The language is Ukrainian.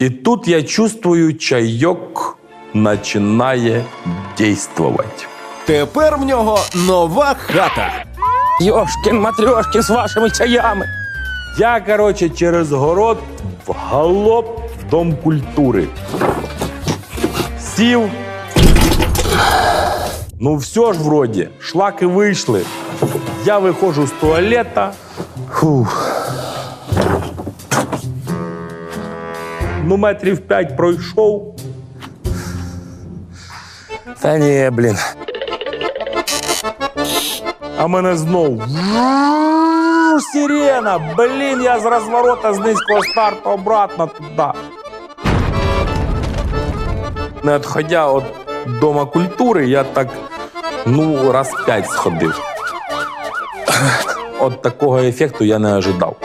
И тут я чувствую, чайок начинає действовать. Тепер в нього нова хата. Йошкін матрьошкін з вашими чаями. Я, короче, через город в галоп в Дом культури. Сів. Ну, все ж вроді, шлаки вийшли. Я виходжу з туалета. Фух. Ну, метрів п'ять пройшов. Та ні, блін. А мене знов. Врррр, Сирена! Блін, я з розворота з низького старту обратно туди. Не відходя від Дома культури, я так ну раз п'ять сходив. От такого ефекту я не ожидав.